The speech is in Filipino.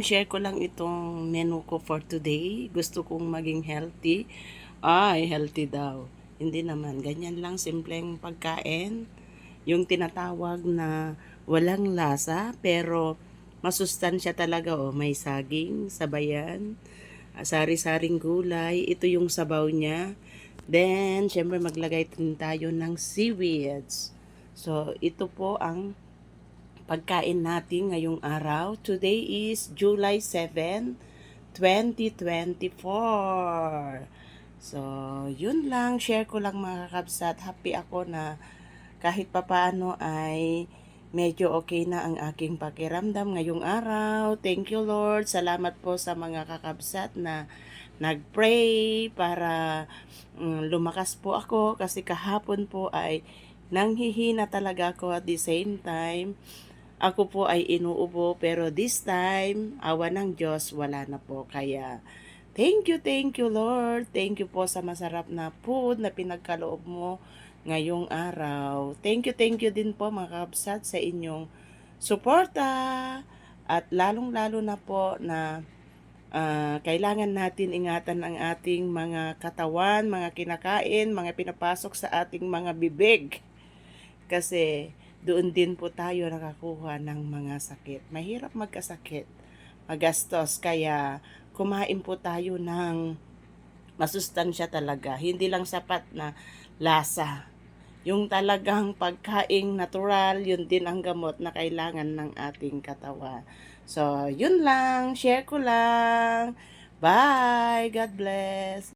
share ko lang itong menu ko for today. Gusto kong maging healthy. Ay, healthy daw. Hindi naman. Ganyan lang, simpleng pagkain. Yung tinatawag na walang lasa, pero masustansya talaga. Oh. May saging, sabayan, ah, sari-saring gulay. Ito yung sabaw niya. Then, syempre maglagay din tayo ng seaweeds. So, ito po ang pagkain natin ngayong araw. Today is July 7, 2024. So, yun lang. Share ko lang mga kakabsat. Happy ako na kahit papaano ay medyo okay na ang aking pakiramdam ngayong araw. Thank you Lord. Salamat po sa mga kakabsat na nagpray para mm, lumakas po ako kasi kahapon po ay nanghihina talaga ako at the same time ako po ay inuubo pero this time awa ng Diyos wala na po. Kaya thank you thank you Lord. Thank you po sa masarap na food na pinagkaloob mo ngayong araw. Thank you thank you din po mga kabsat sa inyong suporta. At lalong lalo na po na ah, kailangan natin ingatan ang ating mga katawan, mga kinakain, mga pinapasok sa ating mga bibig. Kasi doon din po tayo nakakuha ng mga sakit. Mahirap magkasakit, magastos. Kaya kumain po tayo ng masustansya talaga. Hindi lang sapat na lasa. Yung talagang pagkaing natural, yun din ang gamot na kailangan ng ating katawan. So, yun lang. Share ko lang. Bye. God bless.